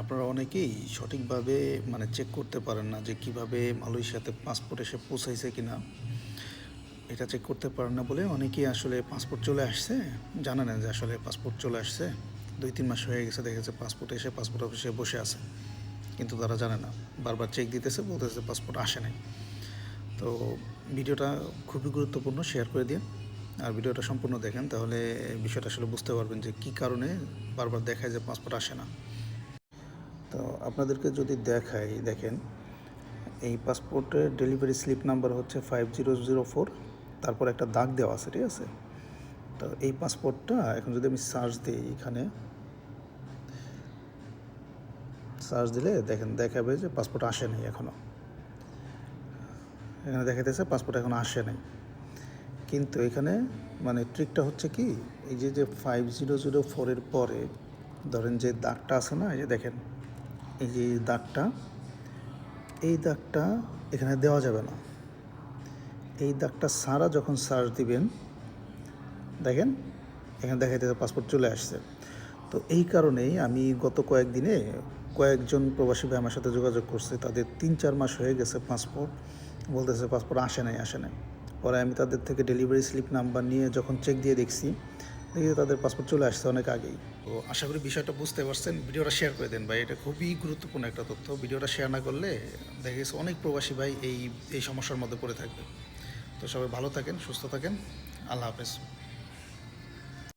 আপনারা অনেকেই সঠিকভাবে মানে চেক করতে পারেন না যে কীভাবে মালয়েশিয়াতে পাসপোর্ট এসে পৌঁছাইছে কি না এটা চেক করতে পারেন না বলে অনেকেই আসলে পাসপোর্ট চলে আসছে, জানে না যে আসলে পাসপোর্ট চলে আসছে। দুই তিন মাস হয়ে গেছে দেখেছে পাসপোর্ট এসে পাসপোর্ট অফিসে বসে আছে। কিন্তু তারা জানে না, বারবার চেক দিতেছে, বলতেছে পাসপোর্ট আসে নাই। তো ভিডিওটা খুবই গুরুত্বপূর্ণ শেয়ার করে দিন। আর ভিডিওটা সম্পূর্ণ দেখেন, তাহলে বিষয়টা আসলে বুঝতে পারবেন যে কী কারণে বারবার দেখায় যে পাসপোর্ট আসে না। তো আপনাদেরকে যদি দেখাই, দেখেন, এই পাসপোর্টের ডেলিভারি স্লিপ নাম্বার হচ্ছে ফাইভ জিরো জিরো ফোর তারপর একটা দাগ দেওয়া আছে, ঠিক আছে? তো এই পাসপোর্টটা এখন যদি আমি সার্চ দিই এখানে সার্চ দিলে দেখেন, দেখাবে যে পাসপোর্ট আসে নাই এখনও এখানে দেখাইতেছে পাসপোর্ট এখনও আসে নাই। কিন্তু এখানে মানে ট্রিকটা হচ্ছে কি, এই যে যে ফাইভ জিরো জিরো ফোরের পরে, ধরেন যে দাগটা আছে না, এই যে দেখেন এই যে দাগটা, এই দাগটা এখানে দেওয়া যাবে না। এই দাগটা সারা যখন সার্চ দিবেন, দেখেন, এখানে দেখাইতেছে পাসপোর্ট চলে আসছে। তো এই কারণেই আমি গত কয়েকদিনে কয়েকজন প্রবাসী ভাই আমার সাথে যোগাযোগ করছে। তাদের তিন চার মাস হয়ে গেছে পাসপোর্ট বলতেছে পাসপোর্ট আসে নাই আসে নাই। পরে আমি তাদের থেকে ডেলিভারি স্লিপ নাম্বার নিয়ে যখন চেক দিয়ে দেখছি দেখি তাদের পাসপোর্ট চলে আসছে অনেক আগেই। তো আশা করি বিষয়টা বুঝতে পারছেন। ভিডিওটা শেয়ার করে দেন ভাই। এটা খুবই গুরুত্বপূর্ণ একটা তথ্য। ভিডিওটা শেয়ার না করলে দেখা গেছে অনেক প্রবাসী ভাই এই এই সমস্যার মধ্যে পড়ে থাকবে। তো সবাই ভালো থাকেন, সুস্থ থাকেন। আল্লাহ হাফেজ।